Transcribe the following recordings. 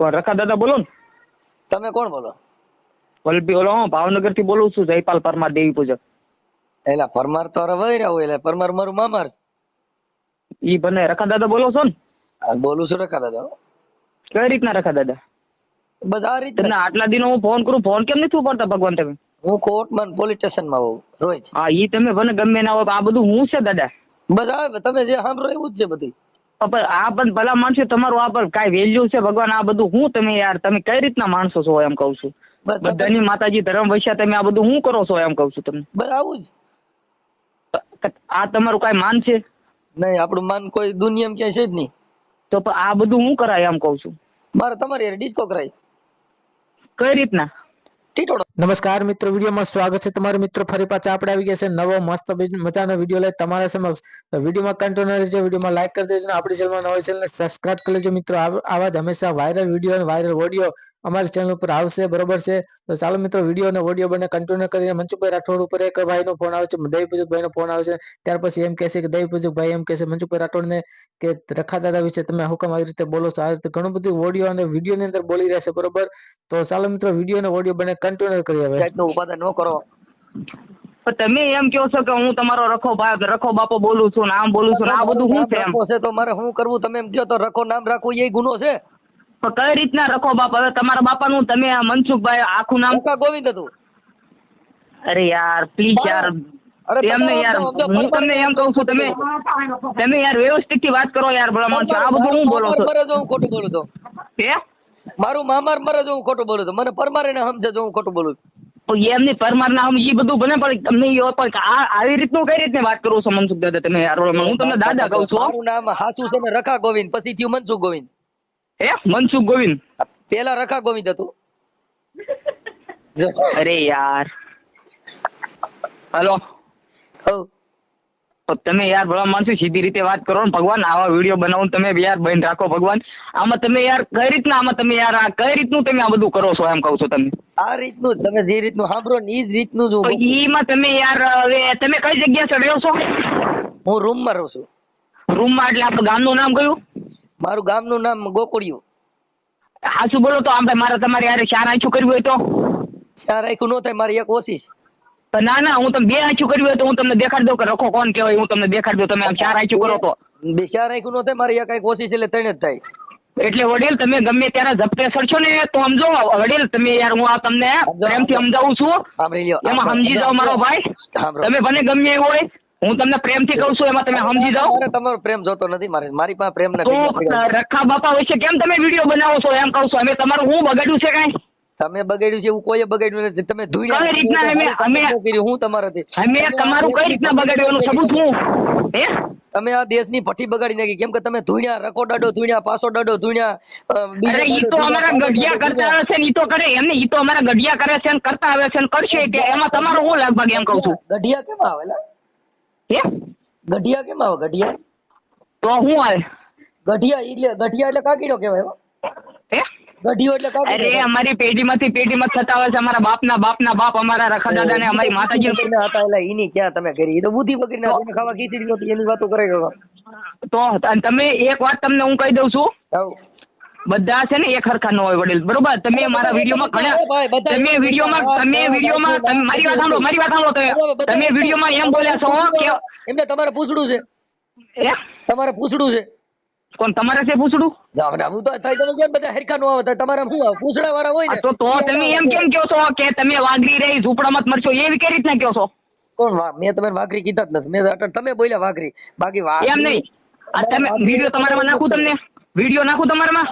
કોણ? રખા દાદા બોલો ને. તમે કોણ બોલો? વલ્લભી ઓલો હું ભાવનગરથી બોલું છું જયપાલ પરમાર દેવી પૂજક. એલા પરમાર તો હવે વહી રહ્યો એટલે પરમાર મારું મામાર ઈ બને. રખા દાદા બોલો છો ને? બોલું છું રખા દાદા કઈ રીતના રખા દાદા? બસ આ રીતે. આટલા દિનો હું ફોન કરું ફોન કેમ નથી ઉપાડતા ભગવાન તમે? હું કોર્ટમાં પોલીસ સ્ટેશનમાં હોઉં રોજ. હા ઈ તમે મને ગમે ના હોય આ બધું હું છે દાદા? બસ આવે તમે જે સાંભળો એવું જ છે બધું. પણ આ પણ ભલા માણસો તમારું આ પણ કાંઈ વેલ્યુ છે? ભગવાન આ બધું હું તમે યાર તમે કઈ રીતના માણસો છો એમ કહું છું? બસ બધાની માતાજી ધર્મ વૈશ્યા તમે આ બધું હું કરો છો એમ કહું છું તમને? બરાબર આ તમારું કાંઈ માન છે? નહીં આપણું માન કોઈ દુનિયામાં ક્યાંય છે જ નહીં. તો આ બધું હું કરાય એમ કહું છું. મારે તમારી ડિસ્કો કરાય. કઈ રીતના? નમસ્કાર મિત્રો, વિડીયોમાં સ્વાગત છે તમારું મિત્રો. ફરી પાછા આપણે આવી ગયા છે નવો મસ્ત મજાનો વીડિયો લઈ તમારા સમક્ષ. વિડીયોમાં કંટ્રોલ રહેજો, વિડીયોમાં લાઈક કરી દેજો આપણી ચેનલમાં નવી ચેનલને સબસ્ક્રાઇબ કરી લેજો મિત્રો. આવા જ હંમેશા વાયરલ વીડિયો અને વાયરલ ઓડિયો અમારી ચેનલ ઉપર આવશે બરોબર છે? તો ચાલો મિત્રો વીડિયો અને ઓડિયો બંને કન્ટિન્યુ કરીને મનસુખભાઈ રાઠોડ ઉપર એક ભાઈનો ફોન આવે છે દૈવ પૂજક ફોન આવે છે. ત્યાર પછી એમ કહેશે કે દૈવ પૂજક ભાઈ એમ કહેશે મનસુખભાઈ રાઠોડને કે રખા દાદા વિશે તમે હુકમ આવી રીતે બોલો છો. આ રીતે ઘણું બધું ઓડિયો અને વિડીયોની અંદર બોલી રહ્યા છે બરોબર? તો ચાલો મિત્રો વીડિયો અને ઓડિયો બંને કન્ટિન્યુ કરી હવે. ઉપાદન ન કરો. તમે એમ કહો છો કે હું તમારો રખો ભાઈ રખો બાપો બોલું છું ને આમ બોલું છું આ બધું શું છે છે તો મારે શું કરવું? તમે એમ કહો તો રખો નામ રાખવું એ ગુનો છે. પણ કઈ રીતના રખો બાપ? હવે તમારા બાપાનું તમે આ મનસુખભાઈ આખું નામ કા ગોવિંદ હતું. અરે યાર પ્લીઝ યાર. અરે એમ નહીં યાર હું તમને એમ કહું છું તમે તમે યાર વ્યવસ્થિતથી વાત કરો યાર ભલા માણસો. આ બધું હું બોલો છો? હું ખોટું બોલું તો હે? મારું મામાર મરે જો હું ખોટું બોલું તો મને પરમારે ને સમજે જો હું ખોટું બોલું છું. એમની પરમાર ના એ બધું બને પણ તમને એ પણ આ આવી રીતનું કઈ રીતની વાત કરું છો મનસુખ દાદા તમે યાર હું તમને દાદા કહું છું મારું નામ હાચું છે ને રખા ગોવિંદ પછી થયું મનસુખ ગોવિંદ. હે? મનસુખ ગોવિંદ. પેલા રખા ગોવિંદ હતું. અરે યાર. હલો. તમે યાર ભલા માનસું સીધી રીતે વાત કરો ને ભગવાન આવા વીડિયો બનાવો તમે યાર બન રાખો ભગવાન. આમાં તમે યાર કઈ રીતના આમાં તમે યાર આ કઈ રીતનું તમે આ બધું કરો છો એમ કહું છું તમે આ રીતનું તમે જે રીતનું સાંભળો ને એ જ રીતનું જો એમાં તમે યાર હવે તમે કઈ જગ્યા ચડ્યો છો? હું રૂમમાં રહું છું. રૂમમાં એટલે આપણે ગામનું નામ કયું? મારું ગામનું નામ ગોકુળિયું. હાચું બોલો તો આપણે મારે તમારે યાર ચાર આંચું કરવી હોય તો? ચાર આખું ન થાય મારી એક ઓછી તો ના ના હું તમને બે આંચું કરવી હોય તો હું તમને દેખાડી દઉં કે રખો કોણ કહેવાય હું તમને દેખાડી દઉં તમે આમ ચાર આંચું કરો તો. બે ચાર આખું ન થાય મારી એક આંખ ઓછી છે એટલે ત્રણ જ થાય. એટલે વડીલ તમે ગમે ત્યારે ઝપટે સડશો ને તો સમજો વડીલ તમે યાર હું આ તમને પ્રેમથી સમજાવું છું. એમાં સમજી જાઓ મારો ભાઈ. તમે ભલે ગમે એવું હોય હું તમને પ્રેમથી કહું છું એમાં તમે સમજી જાઓ. મારે તમારો પ્રેમ જોતો નથી. મારે મારી પાસે પ્રેમ નથી. રખા બાપા વિશે કેમ તમે વીડિયો બનાવો છો? એમ કહું છું અમે તમારું શું બગાડ્યું છે કાંઈ? તમે બગાડ્યું છે એવું કોઈ બગાડ્યું નથી. તમે ધોઈ કઈ રીતના અમે- અમે- કર્યું હું તમારાથી. અમે તમારું કઈ રીતના બગાડ્યું? એનું સબૂત હું? હે? તમે આ દેશની ભઠ્ઠી બગાડી નાખી. કેમ કે તમે ધૂણ્યા રકો ડાડો ધૂણ્યા પાસો દાડો ધૂણ્યા અરે ઈ તો અમારા ગઢિયા કરતા આવે છે ને ઈ તો કરે. એમને ઈ તો અમારા ગઢિયા કરે છે ને કરતા આવે છે ને કરશે કે એમાં તમારો શું લગભગ એમ કહું છું. ગઢિયા કેમ આવે લા? હે ગઢિયા કેમ આવે ગઢિયા? તો હું આવે? ગઢિયા એટલે ગઢિયા એટલે કાકીડો કહેવાય હે? ગઢિયો એટલે અરે અમારી પેઢીમાંથી પેઢીમાં થતા આવે છે અમારા બાપના બાપના બાપ અમારા રખા દાદા ને અમારી માતાજી વગરના હતા એટલે એની ક્યાં તમે કરી? તો બુદ્ધિ વગરના તમે ખાવા ખીચડી નહોતી એની વાતો કરે તો તમે એક વાત તમને હું કહી દઉં છું. બધા છે ને એક હરખા ન હોય વડીલ. બરોબર? તમે મારા વિડીયોમાં ઘણા તમે વિડીયોમાં તમે વિડીયોમાં મારી વાત સાંભળો મારી વાત સાંભળો તમે. તમે વિડીયોમાં એમ બોલ્યા છો કે એમને તમારે પૂછડું છે? તમારે પૂછડું છે. કોણ તમારે છે પૂછડું? હું તો થાય તમે કેમ બધા હરખા નો આવે? તમારે શું આવે? પૂછડા વાળા હોય તો તો તમે એમ કેમ કહો છો કે તમે વાગરી રહી ઝૂંપડામાં જ મરશો? એવી કઈ રીતના કહો છો? કોણ મેં તમે વાઘરી કીધા જ નથી. મેં તમે બોલ્યા વાઘરી. બાકી એમ નહીં. આ તમે વીડિયો તમારામાં નાખું તમને? વીડિયો નાખું તમારામાં?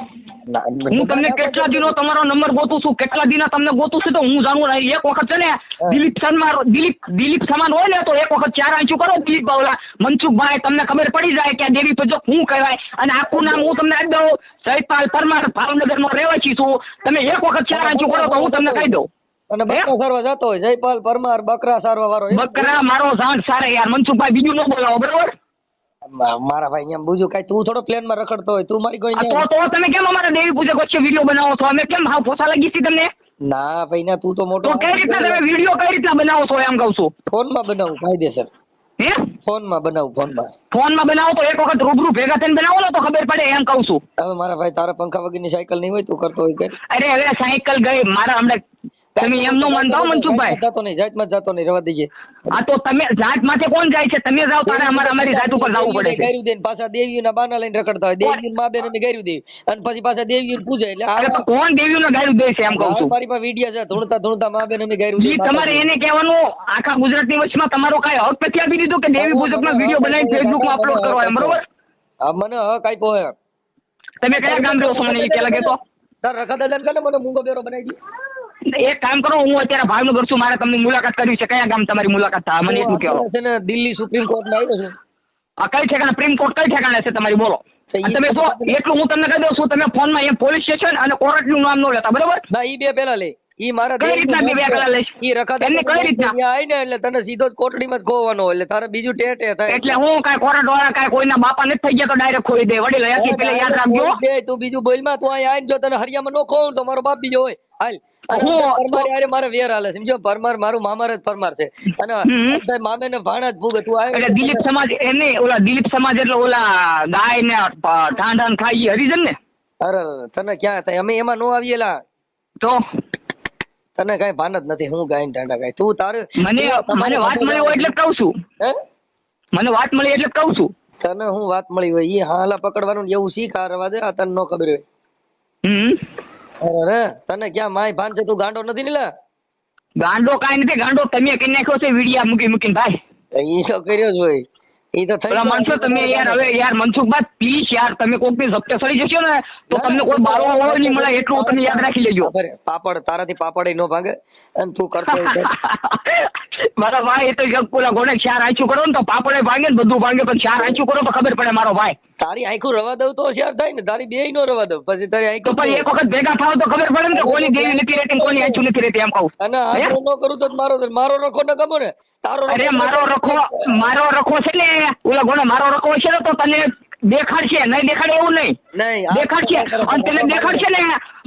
હું તમને કેટલા દિનો તમારો નંબર ગોતું છું કેટલા દિના તમને ગોતું છું તો હું જાણું એક વખત છે ને દિલીપ શર્મા દિલીપ દિલીપ સમાન હોય ને તો એક વખત ચાર આંચું કરો દિલીપ બાવલા. મનસુખભાઈ તમને ખબર પડી જાય કે દેવી પૂજક શું કહેવાય? અને આખું નામ હું તમને આપી દઉં. સૈપાલ પરમાર ભાવનગર નો રહેવાસી છું. તમે એક વખત ચાર આંચું કરો તો હું તમને કહી દઉં. અને બકરા સારવા જતો હોય જયપાલ પરમાર બકરા સારવા વાળો બકરા મારો સાંજ સારા યાર. મનસુખભાઈ બીજું ન બોલાવો બરોબર? મારા ભાઈ એમ બુજું કઈ તું થોડો પ્લેનમાં રખડતો હોય તું મારી કોઈ તો તો તમે કેમ અમારા દેવી પૂજક વચ્ચે વીડિયો બનાવો છો? અમે કેમ હાવ ફોસા લાગી છે તમને? ના ભાઈ ના તું તો મોટો તો કઈ રીતના તમે વીડિયો કઈ રીતના બનાવો છો એમ કહું છું? ફોનમાં બનાવું કાયદેસર. હે? ફોનમાં બનાવું ફોનમાં બનાવો તો એક વખત રૂબરૂ ભેગા થઈને બનાવો ને તો ખબર પડે એમ કહું છું. હવે મારા ભાઈ તારા પંખા વગરની સાયકલ નહીં હોય તું કરતો હોય કે? અરે હવે સાયકલ ગઈ મારા હમણાં તમે એમ માનતા મનસુખભાઈ જતો નહીં જાતમાં જતો નહીં રવા દેજે આ તો તમે જાત માથે કોણ જાય છે? તમે જાઓ તારે અમારે અમારી જાત ઉપર જવું પડે છે. ગાયરું દે પાછા દેવીઓના બાના લઈને રખડતા હોય. દેવીઓ મા બેન અમે ગાયરું દે અને પછી પાછા દેવીઓ પૂજે એટલે અરે તો કોણ દેવીઓને ગાયું દે છે એમ કહું છું. મારી પાસે વિડિયા છે. ધૂણતા ધૂણતા મા બેન અમે ગાયરું દે તમારે એને કહેવાનું આખા ગુજરાતની વચમાં તમારો કાંઈ હક નથી આપી દીધો કે દેવી પૂજકનો વીડિયો બનાવી ફેસબુકમાં અપલોડ કરો એમ બરોબર? મને હક આપ્યો હે. તમે કયા ગામ રહ્યો છો મને એ કે લાગે તો? રખા દાદા મને મૂંગો બેરો બનાવી દે. એક કામ કરો હું અત્યારે ભાવનગર છું મારે તમને મુલાકાત કરવી છે. કયા ગામ તમારી મુલાકાત થાય? મને એટલું કહો છે ને દિલ્હી સુપ્રીમ કોર્ટમાં આવ્યો છું. આ કઈ ઠેકાણે? સુપ્રીમ કોર્ટ કઈ ઠેકાણે છે તમારી? બોલો. તમે જો એટલું હું તમને કહી દઉં છું તમે ફોનમાં એમ પોલીસ સ્ટેશન અને કોર્ટનું નામ ન લેતા બરોબર? ના ઈ બે પેલા લે. ઈ મારા કઈ રીતના બે પેલા લઈશ? ઈ રખા તમને કઈ રીતના? આઈ ને એટલે તને સીધો જ કોટડીમાં જ ખોવાનો એટલે તારે બીજું ટેટે થાય. એટલે હું કઈ કોર્ટ વાળા કાંઈ કોઈના બાપા નથી થઈ ગયા તો ડાયરેક્ટ ખોઈ દે. વડીલ હયાતી પેલા યાદ રાખજો. તું બીજું બોલમાં તું અહીં આઈને જો તને હરિયામાં નો ખોવું તો મારો બાપ બીજો હોય. હાલ. મારે વેર હાલે સમજો પરમાર મારું મામાર જ પરમાર છે. અને મામે ને ભાણા જ ભૂગે તું એટલે દિલીપ સમાજ એને ઓલા દિલીપ સમાજ એટલે ઓલા ગાય ને ઢાંઢ ઢાંઢ ખાઈ હરિજન ને અરે અરે, તને ક્યાં થાય? અમે એમાં નો આવીએલા તો? તને કઈ ભાન જ નથી. હું ગાય ગાય તું તારે મને મને વાત મળી હોય એટલે કહું છું. હે? મને વાત મળી એટલે કહું છું. તને હું વાત મળી હોય? ઈ હાલા પકડવાનું એવું શીખ આ રવા દે. આ તને નો ખબર હોય. હમ. અરે તને ક્યાં માય ભાન છે? તું ગાંડો નથી નીલા? ગાંડો કાઈ નથી ગાંડો તમે કરી નાખ્યો છે વિડિયા મૂકી મૂકીને ભાઈ. એ તો કર્યો જ હોય. એ તો થઈ પેલા તમે યાર હવે યાર મનસુખ બાદ પ્લીઝ યાર તમે કોકની ઝપટે સડી જશો ને તો તમને કોઈ બારો હોય નહીં મળે એટલું તમે યાદ રાખી લેજો. પાપડ તારાથી પાપડ નો ભાગે. અને તું કરતો મારા ભાઈ એ તો પેલા ગોળે ચાર આંચું કરો ને તો પાપડે ભાંગે ને બધું ભાંગે પણ ચાર આંચું કરો તો ખબર પડે મારો ભાઈ. તારી આંખો રવા દઉં તો શેર થાય ને તારી બે નો રવા દઉં. પછી તારી આંખો પણ એક વખત ભેગા થાવ તો ખબર પડે ને કોની દેવી નથી રહેતી કોની આંચું નથી રહેતી એમ કહું. અને આ નો કરું તો મારો મારો રખો ન ગમો ને. તારો અરે મારો રખો મારો રખો છે ને ઓલા ગોળે મારો રખો છે ને તો તને દેખાડશે નહીં દેખાડે એવું નહીં. નહીં દેખાડશે અને તને દેખાડશે ને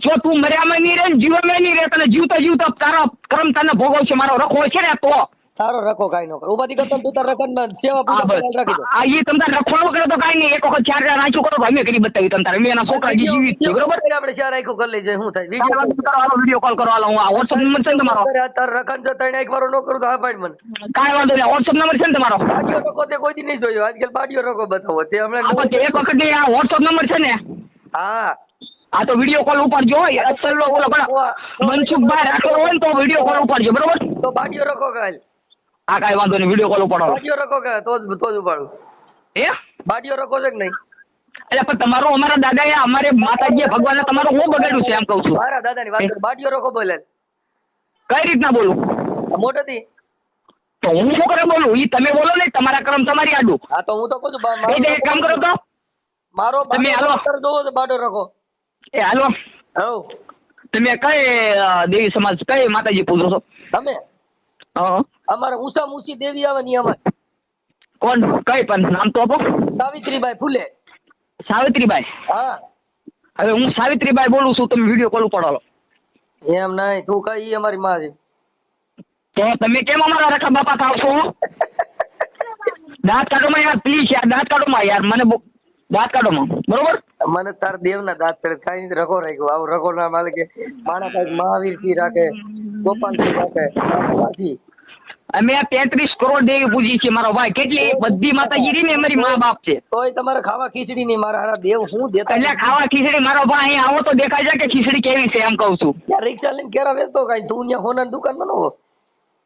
જો તું મર્યામાં નહીં રહે જીવનમાં નહીં રહે તને જીવતા જીવતા તારો કર્મ તને ભોગવશે મારો રખો છે ને તો તારો રખો કાઈ નો કરો. ઉપાધિ કરતો તું તાર રખન સેવા પૂજા રાખી દો. આ ઈ તમ તાર રખવાનો કરે તો કઈ નહીં. એક વખત ચાર ચાર આંચું કરો ભાઈ અમે કરી બતાવી તમ તારે. એના છોકરા જી જીવિત છે બરોબર? આપણે ચાર આંખો કરી લેજે હું થાય? વિડિયો કોલ કરો હાલો વીડિયો કોલ કરો હાલો હું આ વોટ્સઅપ નંબર છે તમારો? તાર રખન જો ત્રણ આંખ વાળો નો કરું તો હા મને. કાંઈ વાંધો નહીં. વોટ્સઅપ નંબર છે ને તમારો? બાડીઓ રખો તે કોઈ દી નહીં જોયો. આજકાલ બાડીઓ રખો બતાવો. તે હમણાં એક વખત આ વોટ્સઅપ નંબર છે ને? હા. આ તો વિડિયો કોલ ઉપાડજો અસલ ઓલો પણ મનસુખભાઈ રાખો હોય ને તો વિડિયો કોલ ઉપાડજો બરોબર? તો બાડીઓ રખો કાલ. આ કાંઈ વાંધો નહીં વીડિયો કોલ ઉપાડો. બાડીઓ રખો કે તો જ તો જ ઉપાડું. એ બાડીઓ રખો છે કે નહીં? એટલે પણ તમારો અમારા દાદાએ અમારે માતાજીએ ભગવાને તમારું હું બગાડ્યું છે એમ કહું છું. મારા દાદાની વાત બાડીઓ રખો બોલે. કઈ રીતના બોલું? મોટેથી. તો હું શું કરે બોલું? ઈ તમે બોલો ને તમારા ક્રમ તમારી આડું. હા તો હું તો કહું છું એક કામ કરો તો. મારો તમે હાલો. અસર જોવો તો બાડો રખો. એ હાલો. હવ તમે કઈ દેવી સમાજ કઈ માતાજી પૂજો છો? તમે? હા. અમારે ઉષા મુસી દેવી આવે ની અમારે. કોણ? કઈ પણ નામ તો આપો. સાવિત્રીબાઈ ફૂલે. સાવિત્રીબાઈ? હા. હવે હું સાવિત્રીબાઈ બોલું છું તમે વીડિયો કોલ ઉપાડો એમ નહીં તું કઈ અમારી માં તો તમે કેમ અમારા રખા બાપા થાવ છો? દાંત કાઢોમાં યાર પ્લીઝ યાર દાંત કાઢો માં યાર મને દાંત કાઢો માં બરોબર? મને તાર દેવના દાંત પડે કઈ નથી રખો રાખ્યો. આવું રખો ના માલિકે માણા કાંઈક મહાવીરથી રાખે ગોપાલથી રાખી. અમે આ તેત્રીસ કરોડ દેવી પૂજી છે મારો ભાઈ. કેટલી બધી માતાજી રહી ને અમારી મા બાપ છે. તોય તમારે ખાવા ખીચડી નહીં મારા હારા દેવ હું દેતા એટલે ખાવા ખીચડી મારો ભાઈ અહીં આવો તો દેખાય છે કે ખીચડી કેવી છે એમ કહું છું. રિક્ષા લઈને કેરા વેચતો કઈ તું ત્યાં દુકાન દુકાનમાં ન હો.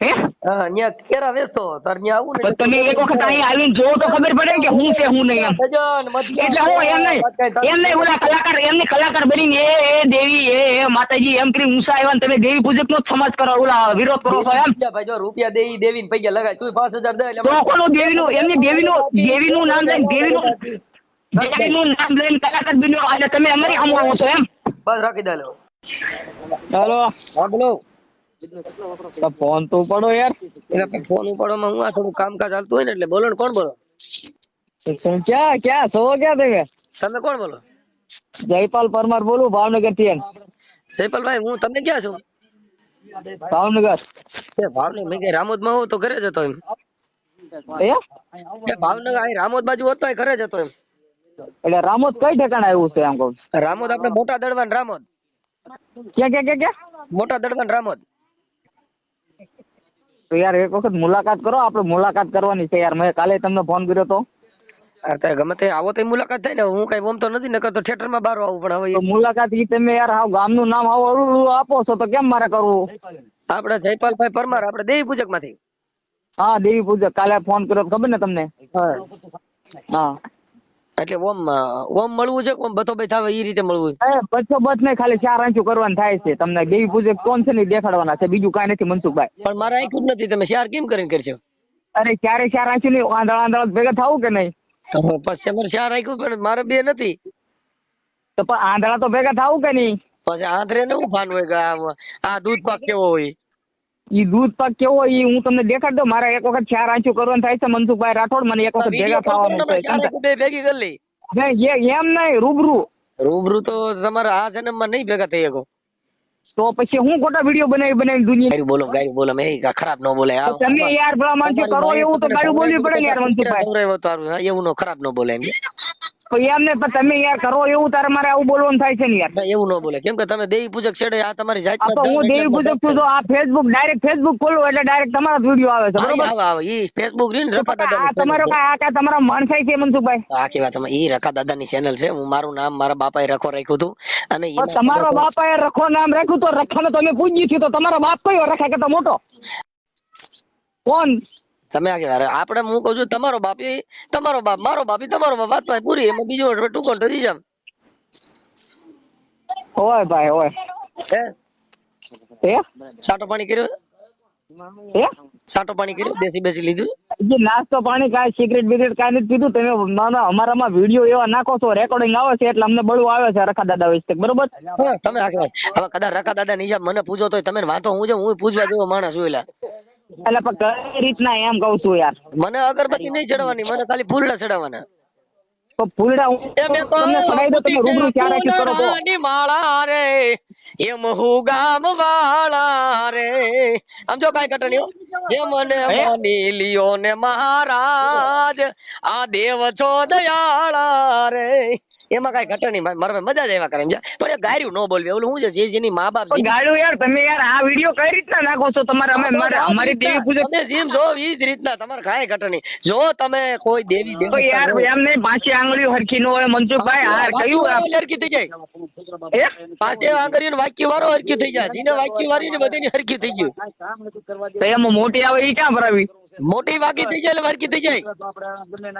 હે? હા કેરા વેચતો તાર ત્યાં આવું તો તમે એક વખત અહીં આવીને જોવો તો ખબર પડે કે હું છે હું નહીં એમ. ભજન, મધ્ય, એટલે હું એમ નહીં એમ નહીં ઓલા કલાકાર એમને કલાકાર બનીને એ એ દેવી એ એ માતાજી એમ કરી ઊંસા આવ્યા તમે દેવી પૂજક નો સમાજ કરો ઓલા વિરોધ કરો છો એમ. ભાઈ જો રૂપિયા દેવી દેવી ને પૈસા લગાય તું પાંચ હજાર દે નું તો કોનું દેવીનું એમની દેવીનું દેવીનું નામ લઈને દેવીનું દેવીનું નામ લઈને કલાકાર બન્યો એટલે તમે અમારી સામે છો એમ. બસ રાખી દે હેલો. હા બોલો ફોન તો ઉપાડો યાર. એટલે ફોન ઉપાડવામાં હું આ થોડું કામકાજ ચાલતું હોય ને એટલે બોલો ને કોણ બોલો? ક્યાં ક્યાં છો ક્યાં તમે? તમે કોણ બોલો? જયપાલ પરમાર બોલું ભાવનગરથી એમ. જયપાલભાઈ હું તમે ક્યાં છો? ભાવનગર. એ ભાવની મેં કઈ રામોદમાં હોઉં તો ઘરે જતો એમ. ભાવનગર અહીં રામોદ બાજુ હોતો ઘરે જતો એમ. એટલે રામોદ કઈ ઠેકાણે આવ્યું છે એમ કહું? રામોદ આપણે મોટા દળવાન રામોદ. ક્યાં ક્યાં ક્યાં ક્યાં? મોટા દળવાન રામોદ. તો યાર એક વખત મુલાકાત કરો આપણે મુલાકાત કરવાની છે યાર. મેં કાલે તમને ફોન કર્યો તો. અત્યારે ગમે તે આવો તો મુલાકાત થાય ને હું કઈ તો નથી નકર તો થિયેટરમાં બહાર આવું પણ હવે મુલાકાત ઈ તમે યાર હાવ ગામનું નામ હાવ અળું આપો છો તો કેમ મારે કરવું? આપણે જયપાલભાઈ પરમાર આપણે દેવી પૂજકમાંથી હા દેવી પૂજક. કાલે ફોન કર્યો ખબર ને તમને? હા. એટલે ઓમ ઓમ મળવું છે ઓમ બતો ભાઈ થાવે એ રીતે મળવું છે? એ બસો બસ નહીં ખાલી ચાર આંચું કરવાનું થાય છે. તમને દેવી પૂજક કોણ છે ને દેખાડવાના છે. બીજું કાંઈ નથી મનસુખભાઈ. પણ મારે આંખ્યું જ નથી. તમે શેર કેમ કરીને કરશો? અરે ચારે ચાર આંચું નહીં આંધળા આંધળ ભેગા થવું કે નહીં? પછી અમારે ચાર રાખ્યું પણ મારે બે નથી. તો પણ આંધળા તો ભેગા થવું કે નહીં? પછી આંધળે ને હું ભાન હોય આ દૂધ પાક કેવો હોય? ઈ દૂધ પાક કેવો ઈ હું તમને દેખાડ દઉં મારે એક વખત ચાર આંચું કરવાનું થાય છે મનસુખભાઈ રાઠોડ મને એક વખત ભેગા થવાનું છે ભેગી કરી લઈ એમ નહીં રૂબરૂ રૂબરૂ તો તમારા આ જન્મમાં નહીં ભેગા થઈ શકો તો પછી હું ખોટા વીડિયો બનાવી બનાવી દુનિયા બોલો ગાડી બોલો મેં ખરાબ ન બોલે તમે યાર ભલા માનસી કરો એવું તો ગાડી બોલવી પડે ને યાર મનસુખભાઈ એવું નો ખરાબ ન બોલે એમ તો એમ ને પણ તમે યાર કરો એવું તારે મારે આવું બોલવાનું થાય છે ને યાર. ના, એવું ન બોલે. કેમ કે તમે દેવી પૂજક છેડે આ તમારી જાત તો હું દેવી પૂજક છું તો આ ફેસબુક ડાયરેક્ટ ફેસબુક ખોલું એટલે ડાયરેક્ટ તમારા વીડિયો આવે છે બરોબર? આવે આવે. ઈ ફેસબુક રીન રકા દાદા આ તમારો કા આ કાંઈ તમારા માણસાઈ છે મનસુખભાઈ? આખી વાત તમે ઈ રકા દાદાની ચેનલ છે. હું મારું નામ મારા બાપાએ રખો રાખ્યું હતું. અને ઈ તમારો બાપાએ રખો નામ રાખ્યું તો રખાને તમે પૂજ્યું છે તો તમારો બાપ કયો રખા કરતા મોટો. કોણ? તમે આ કહેવાય. આપણે હું કહું છું તમારો બાપી તમારો બાપ મારો બાપી તમારો બાપ વાત પૂરી એમાં બીજો ટૂંકો ડરી જામ હોય ભાઈ હે? હે? સાટો પાણી કર્યો? હે? સાટો પાણી કર્યો? બેસી બેસી લીધું? જે નાસ્તો પાણી કાંઈ સિગરેટ બિગરેટ કાંઈ નથી પીધું તમે ના ના અમારામાં વીડિયો એવા નાખો છો રેકોર્ડિંગ આવે છે એટલે અમને બળવું આવે છે રખા દાદા વિશે બરોબર? તમે આ હવે કદાચ રકા દાદા ની મને પૂછો તો તમે વાંધો હું છે હું પૂછવા જેવો માણસ એલા એટલે પણ કઈ રીતના એમ કહું છું યાર. મને અગરબત્તી નહીં ચડવાની મને ખાલી ફૂલડા ચડાવવાના. તો ફૂલડા હું તમને ચડાવી દો તમે રૂબરૂ ક્યાં રાખ્યું કરો તો માળા રે એમ હું ગામ વાળા રે. આમ જો કાઈ કટણીઓ. જે મને માની લ્યો ને મહારાજ આ દેવ છો દયાળા રે. એમાં કઈ ઘટે નહીં. મારે મજા જ એવા કરે પણ એ ગાર્યું ન બોલવી. ઓલું શું છે? જે જેની મા બાપ તો યાર તમે યાર આ વીડિયો કઈ રીતના નાખો છો? તમારે અમે મારે અમારી દેવી પૂજા તમે જેમ જો એ જ રીતના તમારે કાંઈ ઘટે નહીં. જો તમે કોઈ દેવી તો યાર એમ નહીં પાંચે આંગળીઓ હરખી ન હોય મનસુખભાઈ હાર કયું આ- હરકી થઈ જાય. હે? પાંચે આંગળીઓ વાક્ય વાળો હરક્યું થઈ જાય. જેને વાક્ય વાળી ને બધીની હરક્યું થઈ ગયું એમાં મોટી આવે એ ક્યાં ભરાવી? મોટી વાગી થઈ જાય એટલે થઈ જાય.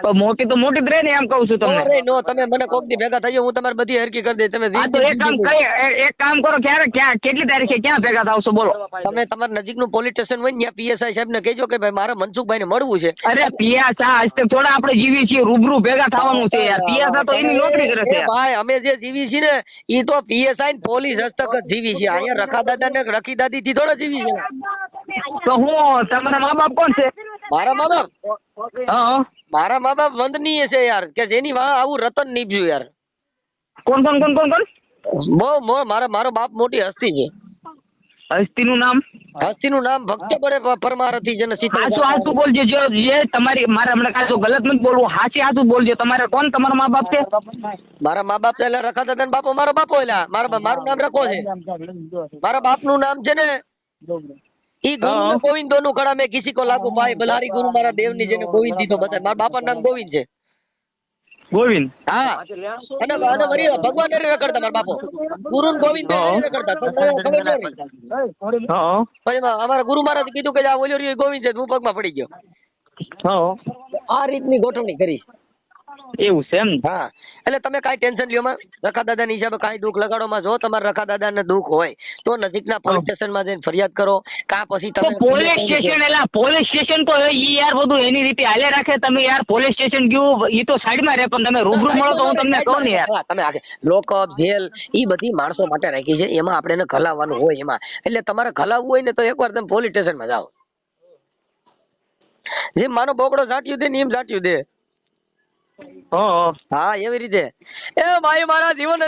તો મોટી તો મોટી જ રહે ને એમ કહું છું તમને. અરે નો તમે મને કોક દી ભેગા થઈ હું તમારી બધી હરકી કરી દઈશ. તમે એક કામ એક કામ કરો ક્યારે ક્યાં કેટલી તારીખે ક્યાં ભેગા થાવશો બોલો. તમે તમારા નજીકનું પોલીસ સ્ટેશન હોય ને ત્યાં પીએસઆઈ સાહેબ ને કહેજો કે ભાઈ મારે મનસુખભાઈ ને મળવું છે. અરે આજ તક થોડા આપણે જીવીએ છીએ રૂબરૂ ભેગા થવાનું છે યાર. પિયા તો એની નોકરી કરે છે ભાઈ અમે જે જીવી છીએ ને એ તો પીએસઆઈ પોલીસ હસ્તક જ જીવી છે અહીંયા રખા દાદા ને રખી દાદી થી થોડા જીવી છે તો હું તમારા મા બાપ કોણ છે? મારા મા બાપ હા મારા મા બાપ વંદનીય છે યાર કે જેની વાહ આવું રતન નીપજ્યું યાર. કોણ કોણ કોણ કોણ કોણ? બહુ મારા મારો બાપ મોટી હસ્તી છે. હસ્તીનું નામ? હસ્તીનું નામ ભક્ત પડે પરમારથી જેને શીતળ હાચું હાચું બોલજો જે જે તમારી મારે હમણાં તો ગલત નથી બોલવું હાચી હાચું બોલજો. તમારે કોણ તમારા મા બાપ છે? મારા મા બાપ એટલે રખા દાદા બાપો મારો બાપો એટલે. મારા મારું નામ રખો છે. મારા બાપનું નામ છે ને? ઈ ગુરુ હા. ગોવિંદો નું કડા મેં કિસી કો લાગુ ભાઈ બલારી ગુરુ મારા દેવની જેને ગોવિંદ દીધો બધા મારા બાપા નામ ગોવિંદ છે. ગોવિંદ? હા. અને અને વળી ભગવાન ને રખડતા મારા બાપો. ગુરુ ને ગોવિંદ ને રખડતા તો ખબર ન હા. પછી અમારા ગુરુ મહારાજ કીધું કે આ ઓલ્યો ગોવિંદ છે હું પગમાં પડી ગયો. હા. આ રીતની ગોઠવણી કરી. એવું છે એમ? હા. એટલે તમે કાઈ ટેન્શન લ્યો માં. રખા દાદા ની હિસાબે કાઈ દુઃખ લગાડો માં જો તમારે રખા દાદા ને દુઃખ હોય તો નજીકના પોલીસ સ્ટેશનમાં જઈને ફરિયાદ કરો. કા પછી તમે પોલીસ સ્ટેશન એટલે પોલીસ સ્ટેશન તો ઈ યાર બધું એની રીતે હાલે રાખે. તમે યાર પોલીસ સ્ટેશન ગયું ઈ તો સાઈડમાં રહે પણ તમે રૂબરૂ મળો તો હું તમને કહું ને યાર. તમે આગે લોકઅપ જેલ ઈ બધી માણસો માટે રાખી છે. એમાં આપણે એને ઘલાવવાનું હોય એમાં. એટલે તમારે ઘલાવવું હોય ને તો એકવાર તમે પોલીસ સ્ટેશનમાં જાઓ. જેમ માનો બોકડો સાટ્યું દે ને એમ સાટ્યું દે. હા હા. એવી રીતે. એ ભાઈ મારા જીવન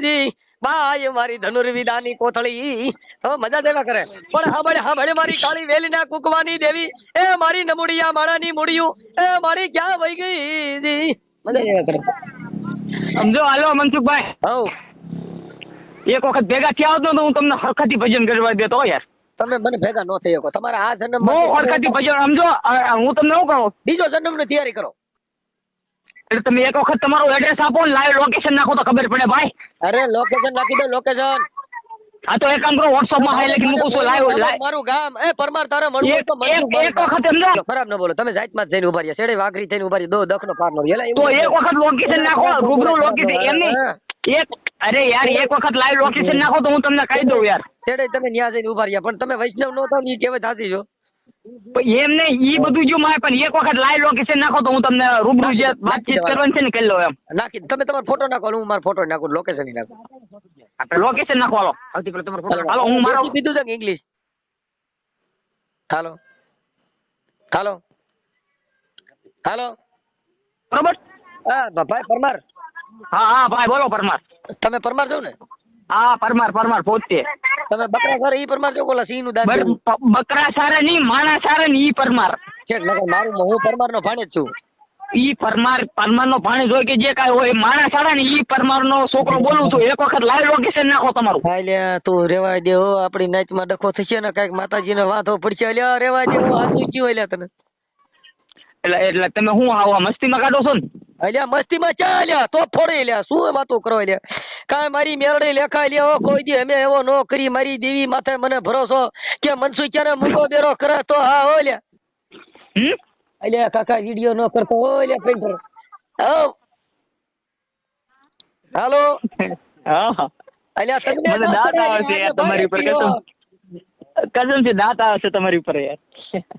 જી બાય મારી ધનુર્વિદાની કોથળી. હવે મજા દેવા કરે. પણ હાંભળે હાંભળે મારી કાળી વેલીના કુકવાની દેવી. એ મારી નમુડિયા માળાની મુડિયું એ મારી ક્યાં વહી ગઈ જી? મજા દેવા કરે. સમજો હાલો મનસુખભાઈ. હવ એક વખત ભેગા થયા હોત ને તો હું તમને હરખાથી ભજન કરવા દેતો યાર. તમે મને ભેગા ન થઈ શકો. તમારા આ જન્મ બહુ સમજો હું તમને શું કહું? બીજો જન્મની તૈયારી કરો. એટલે તમે એક વખત તમારું એડ્રેસ આપો ને લાઈવ લોકેશન નાખો તો ખબર પડે ભાઈ. અરે લોકેશન નાખી દો લોકેશન આ તો એક કામ કરો વોટ્સઅપમાં હાઈ લખી મૂકું છું લાઈવ લાઈવ મારું ગામ એ પરમાર તારે મળવું તો મને એક- વખત સમજો. ખરાબ ન બોલો તમે જાતમાં માં જઈને ઊભા રહ્યા છેડે વાઘરી થઈને ઊભા રહ્યા દો દખનો પાર નો તો એક વખત લોકેશન નાખો રૂબરૂ લોકેશન એમ નહીં. એક અરે યાર એક વખત લાઈવ લોકેશન નાખો તો હું તમને કહી દઉં યાર. છેડે તમે ન્યા જઈને ઊભા રહ્યા પણ તમે વૈષ્ણવ નો થાવ ને ઈ થાતી છો? એમ ને ઈ બધું જો મારે પણ એક વખત લાઈવ લોકેશન નાખો તો હું તમને રૂબરૂ જે વાતચીત કરવાની છે ને કરી લઉં એમ. નાખી તમે તમારો ફોટો નાખો હું મારો ફોટો નાખું લોકેશન નાખું. આપણે લોકેશન નાખો હાલો. સૌથી પહેલા તમારો ફોટો હાલો હું મારો કીધું છે કે ઇંગ્લિશ હાલો. હાલો. હાલો. બરોબર? હા ભાઈ પરમાર. હા હા ભાઈ બોલો પરમાર. તમે પરમાર છો ને? હા પરમાર પરમાર પોતે. તમે બકરા સારે ઈ પરમાર છો કોલા સિંહનું? પ- બકરા સારે નહીં માણા સારે ને ઈ પરમાર. છે મારું હું પરમાર નો ભાણે જ છું. ઈ પરમાર પરમાર નો ભાણેજ હોય કે જે કાંઈ હોય માણા સારા ને ઈ પરમાર નો છોકરો બોલું છું. એક વખત લાઈવ લોકેશન નાખો તમારું. હા લે તું રેવા દે હો આપણી નાચમાં ડખો થશે ને કંઈક માતાજીને વાંધો પડશે. લે રેવા દે હું હાથું ક્યું લે તને. એટલે એટલે તમે હું આવા મસ્તીમાં કાઢો છો ને? અલ્યા મસ્તીમાં ચા અલ્યા તો ફોડે લ્યા શું વાતો કરો અલ્યા? કાંઈ મારી મેરડે લેખાય લ્યા કોઈ દી અમે એવો નો કરી મારી દેવી માથે મને ભરોસો કે મનસુ ક્યારે મૂકો બેરો કરે તો હા હો લ્યા હમ? અલ્યા કાકા વીડિયો નો કરતો હો લ્યા પેન્ટર હાલો? હા હા. અલ્યા તમને મને દાંત આવશે યાર તમારી ઉપર કસમ કસમ છે દાંત આવશે તમારી ઉપર યાર.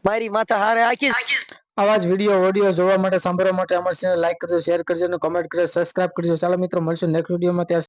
મારી માથા હારે આખી આવા જ વીડિયો ઓડિયો જોવા માટે, સાંભળવા માટે અમારી ચેનલ લાઈક કરજો શેર કરજો અને કમેન્ટ કરજો સબસ્ક્રાઇબ કરજો. ચાલો મિત્રો, મળશું નેક્સ્ટ વિડીયોમાં ત્યાં